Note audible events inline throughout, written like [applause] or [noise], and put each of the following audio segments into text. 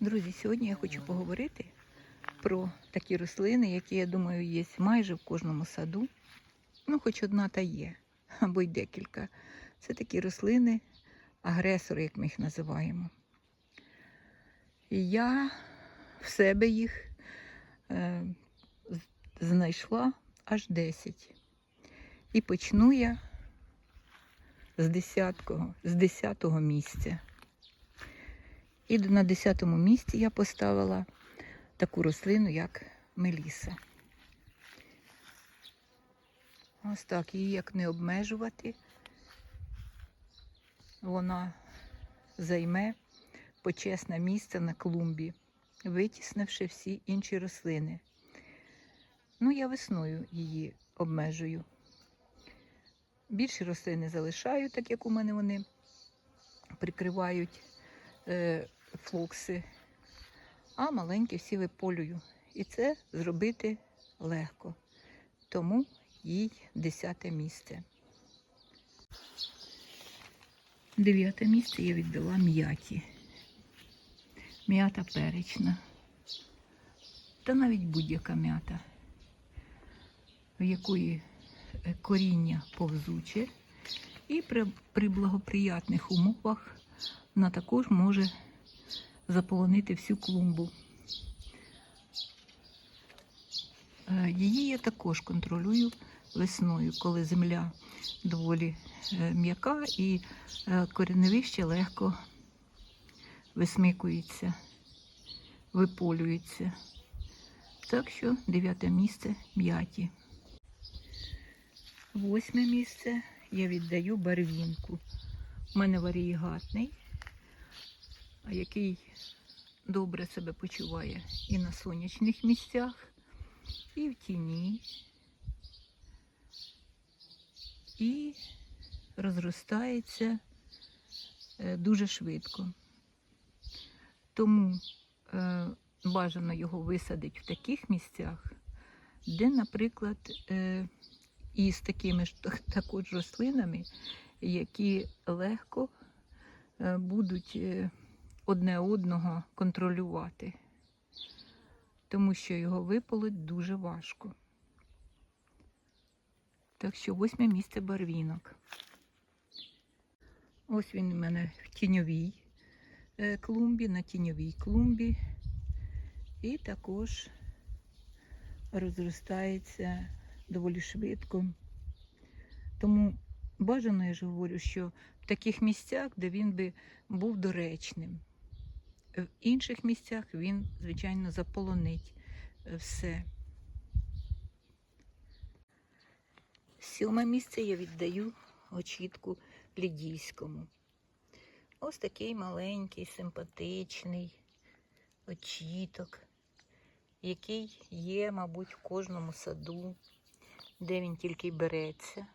Друзі, сьогодні я хочу поговорити про такі рослини, які, я думаю, є майже в кожному саду. Ну, хоч одна та є, [laughs] або й декілька. Це такі рослини, агресори, як ми їх називаємо. І я в себе їх е, знайшла аж 10. І почну я з 10-го, з 10-го місця. І на 10-му місці я поставила таку рослину, як меліса. Ось так, її як не обмежувати, вона займе почесне місце на клумбі, витіснивши всі інші рослини. Ну, я весною її обмежую. Більші рослини залишаю, так як у мене вони прикривають е, флокси, а маленькі всі виполюю. І це зробити легко. Тому їй десяте місце. Дев'яте місце я віддала м'яті. М'ята перечна. Та навіть будь-яка м'ята, в якої е, коріння повзуче, і при, при благоприятних умовах вона також може заполонити всю клумбу. Е, Її я також контролюю весною, коли земля доволі е, м'яка і е, кореневище легко висмикується, виполюється. Так що дев'яте місце м'яті. Восьме місце я віддаю барвінку. У мене варієгатний, який добре себе почуває і на сонячних місцях, і в тіні, і розростається е, дуже швидко. Тому е, бажано його висадити в таких місцях, де, наприклад, е, і з такими ж також рослинами, які легко е, будуть е, одне одного контролювати, тому що його виполоть дуже важко. Так що восьме місце барвінок. Ось він у мене в тіньовій е, клумбі, на тіньовій клумбі. І також розростається доволі швидко. Тому бажано, я ж говорю, що в таких місцях, де він би був доречним. В інших місцях він, звичайно, заполонить е, все. Сьоме місце я віддаю очітку Лідійському. Ось такий маленький, симпатичний очіток, який є, мабуть, в кожному саду, де він тільки береться.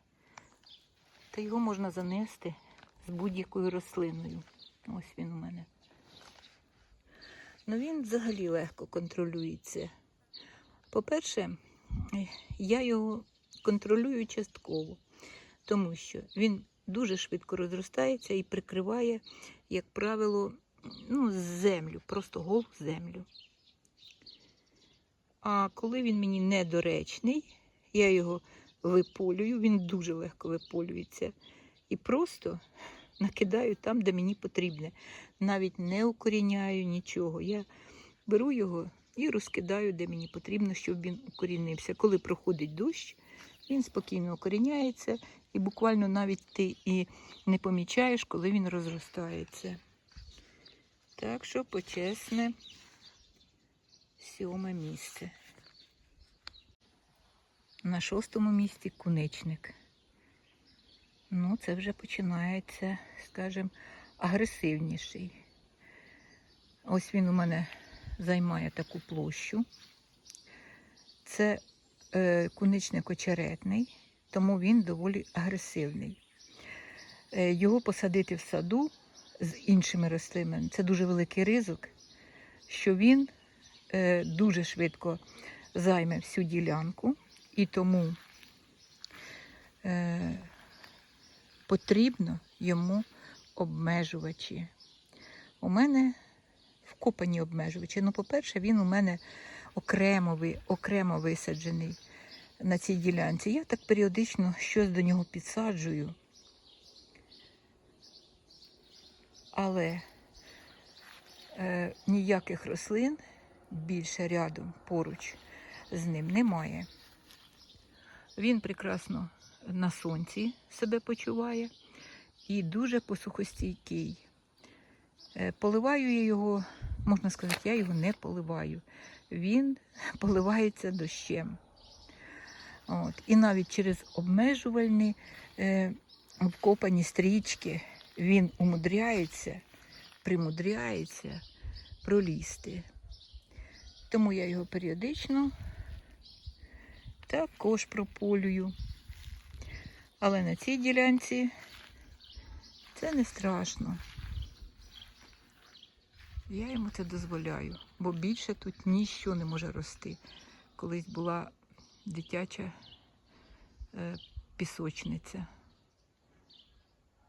Та його можна занести з будь-якою рослиною. Ось він у мене. Ну він взагалі легко контролюється. По-перше, я його контролюю частково, тому що він дуже швидко розростається і прикриває, як правило, ну, землю, просто голу землю. А коли він мені недоречний, я його виполюю, він дуже легко виполюється. І просто накидаю там, де мені потрібне. Навіть не укоріняю нічого. Я беру його і розкидаю, де мені потрібно, щоб він укорінився. Коли проходить дощ, він спокійно укоріняється, і буквально навіть ти і не помічаєш, коли він розростається. Так що почесне сьоме місце. На шостому місці куничник. Ну, це вже починається, скажімо, агресивніший. Ось він у мене займає таку площу. Це е, куничник очеретний, тому він доволі агресивний. Е, його посадити в саду з іншими рослинами це дуже великий ризик, що він е, дуже швидко займе всю ділянку, і тому е, потрібно йому обмежувачі. У мене вкопані обмежувачі. Ну, по-перше, він у мене окремо, окремо висаджений на цій ділянці. Я так періодично щось до нього підсаджую. Але е, ніяких рослин більше рядом поруч з ним немає. Він прекрасно на сонці себе почуває і дуже посухостійкий. Е, Поливаю я його, можна сказати, я його не поливаю. Він [laughs] поливається дощем. От. І навіть через обмежувальні е, вкопані стрічки він умудряється, примудряється пролізти. Тому я його періодично також прополюю. Але на цій ділянці це не страшно. Я йому це дозволяю, бо більше тут ніщо не може рости. Колись була дитяча е, пісочниця.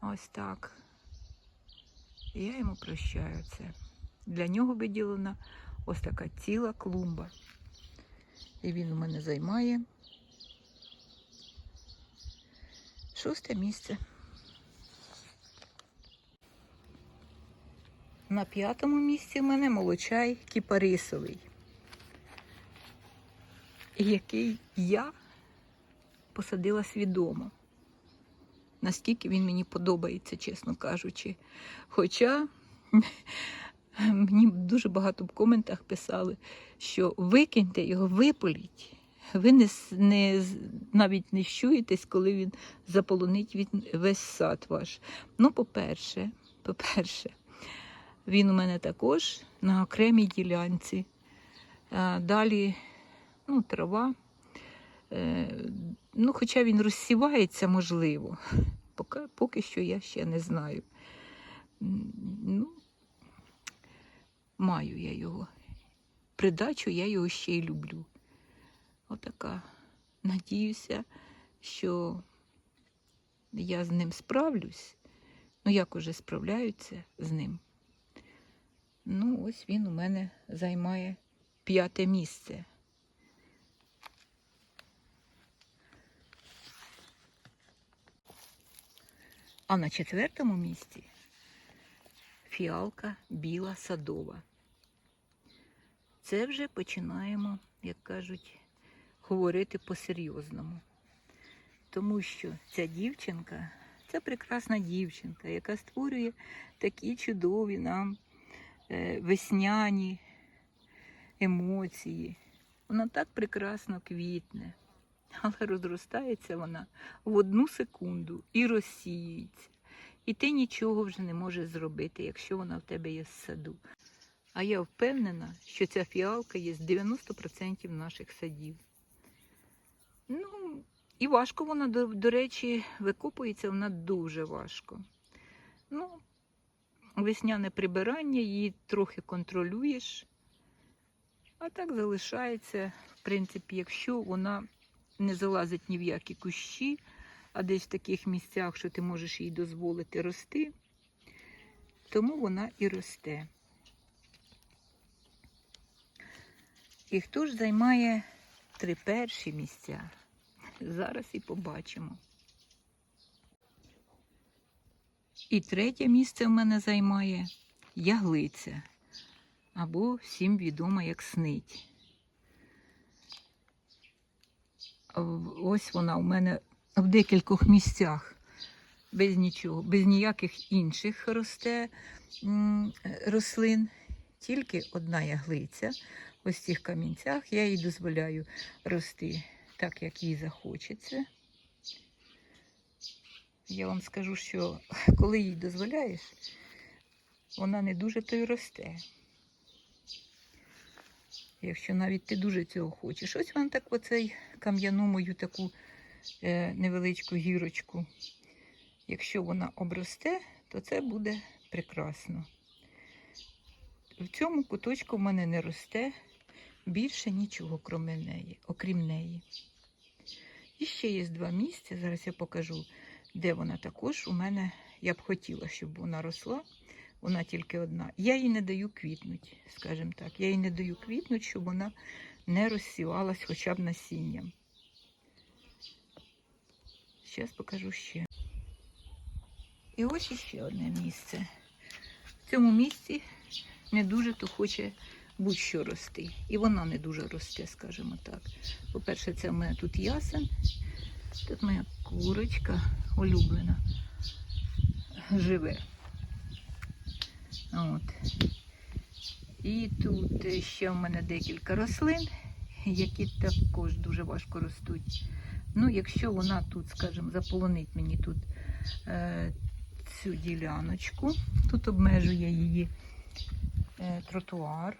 Ось так. І я йому прощаю це. Для нього виділена ось така ціла клумба. І він у мене займає шосте місце. На п'ятому місці в мене молочай кіпарисовий, який я посадила свідомо. Наскільки він мені подобається, чесно кажучи. Хоча мені дуже багато в коментах писали, що викиньте його, виполіть. Ви не, не, навіть не вщуєтесь, коли він заполонить від- весь сад ваш. Ну, по-перше, по-перше, він у мене також на окремій ділянці. Далі ну, трава. Е, Ну, хоча він розсівається, можливо. Поки, поки що я ще не знаю. Ну, маю я його. Придачу я його ще й люблю. Отака. Надіюся, що я з ним справлюсь. Ну, як уже справляються з ним. Ну, ось він у мене займає п'яте місце. А на четвертому місці фіалка біла садова. Це вже починаємо, як кажуть, говорити по-серйозному. Тому що ця дівчинка, це прекрасна дівчинка, яка створює такі чудові нам е, весняні емоції. Вона так прекрасно квітне, але розростається вона в одну секунду і розсіюється. І ти нічого вже не можеш зробити, якщо вона в тебе є в саду. А я впевнена, що ця фіалка є з 90% наших садів. Ну, і важко вона, до, до речі, викопується вона дуже важко. Ну, весняне прибирання, її трохи контролюєш, а так залишається, в принципі, якщо вона не залазить ні в які кущі, а десь в таких місцях, що ти можеш їй дозволити рости, тому вона і росте. І хто ж займає три перші місця? Зараз і побачимо. І третє місце в мене займає яглиця, або всім відома як снить. Ось вона у мене в декількох місцях без нічого, без ніяких інших росте рослин, тільки одна яглиця. Ось цих камінцях я їй дозволяю рости так, як їй захочеться. Я вам скажу, що [laughs] коли їй дозволяєш, вона не дуже то й росте. Якщо навіть ти дуже цього хочеш. Ось вона так оцей кам'яну мою таку е, невеличку гірочку. Якщо вона обросте, то це буде прекрасно. В цьому куточку в мене не росте більше нічого, крім неї, окрім неї. І ще є два місця. Зараз я покажу, де вона також у мене. Я б хотіла, щоб вона росла. Вона тільки одна. Я їй не даю квітнуть, скажімо так. Я їй не даю квітнуть, щоб вона не розсівалась хоча б насінням. Зараз покажу ще. І ось іще одне місце. В цьому місці не дуже то хоче будь-що рости. І вона не дуже росте, скажімо так. По-перше, це в мене тут ясен. Тут моя курочка улюблена живе. От. І тут ще в мене декілька рослин, які також дуже важко ростуть. Ну, якщо вона тут, скажімо, заполонить мені тут е, цю діляночку, тут обмежує її е, тротуар.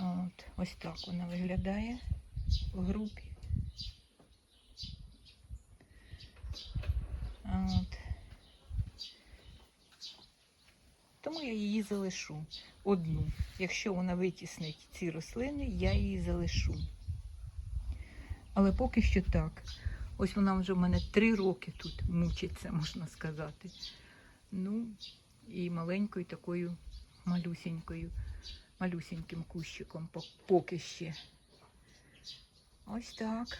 От, ось так вона виглядає в групі. От. Тому я її залишу одну. Якщо вона витіснить ці рослини, я її залишу. Але поки що так. Ось вона вже в мене три роки тут мучиться, можна сказати. Ну, і маленькою такою малюсенькою, малюсеньким кущиком поки ще. Ось так.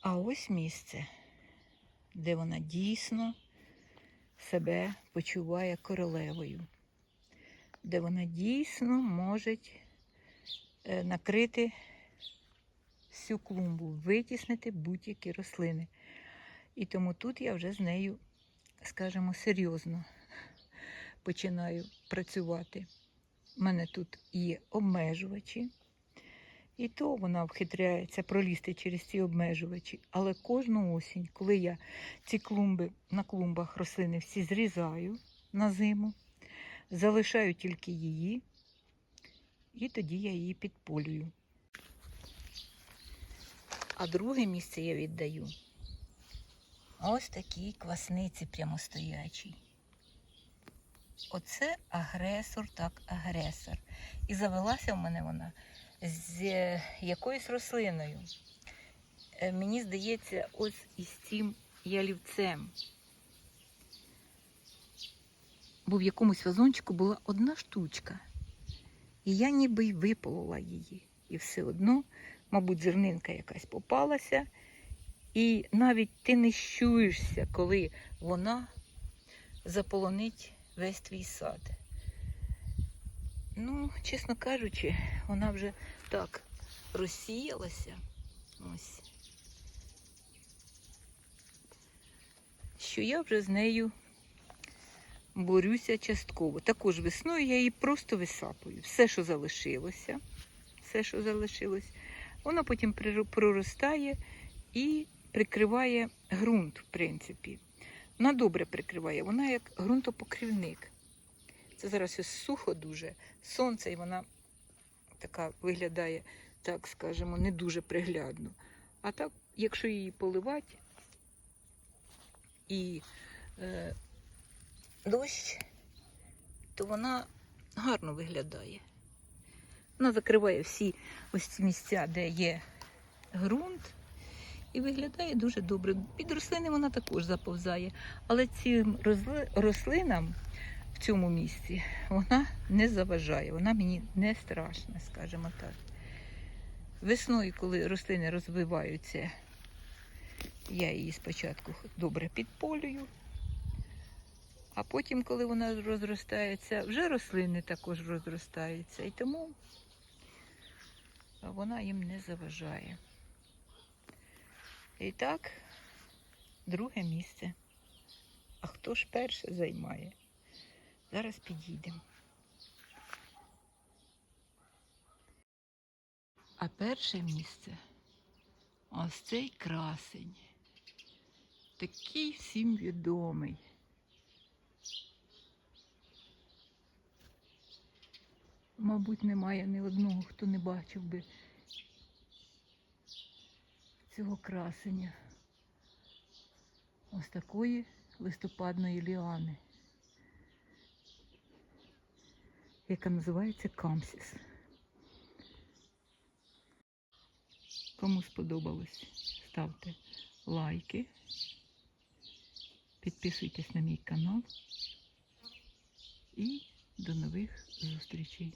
А ось місце, де вона дійсно себе почуває королевою, де вона дійсно може е, накрити всю клумбу, витіснити будь-які рослини. І тому тут я вже з нею, скажімо, серйозно починаю працювати. У мене тут є обмежувачі, і то вона вхитряється пролізти через ці обмежувачі. Але кожну осінь, коли я ці клумби на клумбах рослини всі зрізаю на зиму, залишаю тільки її, і тоді я її підполюю. А друге місце я віддаю ось такій квасниці прямостоячій. Оце агресор, так, агресор. І завелася в мене вона з е, якоюсь рослиною. Е, Мені здається, ось із цим ялівцем. Бо в якомусь вазончику була одна штучка. І я ніби й виполола її. І все одно, мабуть, зернинка якась попалася. І навіть ти не щуєшся, коли вона заполонить весь твій сад. Ну, чесно кажучи, вона вже так розсіялася. Ось. Що я вже з нею борюся частково. Також весною я її просто висапую. Все, що залишилося, все, що залишилось, воно потім проростає і прикриває ґрунт, в принципі. Вона добре прикриває, вона як ґрунтопокривник. Це зараз ось сухо дуже, сонце, і вона така виглядає, так скажемо, не дуже приглядно. А так, якщо її поливати і е, дощ, то вона гарно виглядає. Вона закриває всі ось ці місця, де є ґрунт, і виглядає дуже добре. Під рослини вона також заповзає. Але цим рослинам в цьому місці вона не заважає, вона мені не страшна, скажімо так. Весною, коли рослини розвиваються, я її спочатку добре підполюю, а потім, коли вона розростається, вже рослини також розростаються. І тому вона їм не заважає. І так, друге місце. А хто ж перше займає? Зараз підійдемо. А перше місце ось цей красень. Такий всім відомий. Мабуть, немає ні одного, хто не бачив би цього красення. Ось такої листопадної ліани, яка називається камсіс. Кому сподобалось, ставте лайки, підписуйтесь на мій канал і до нових зустрічей.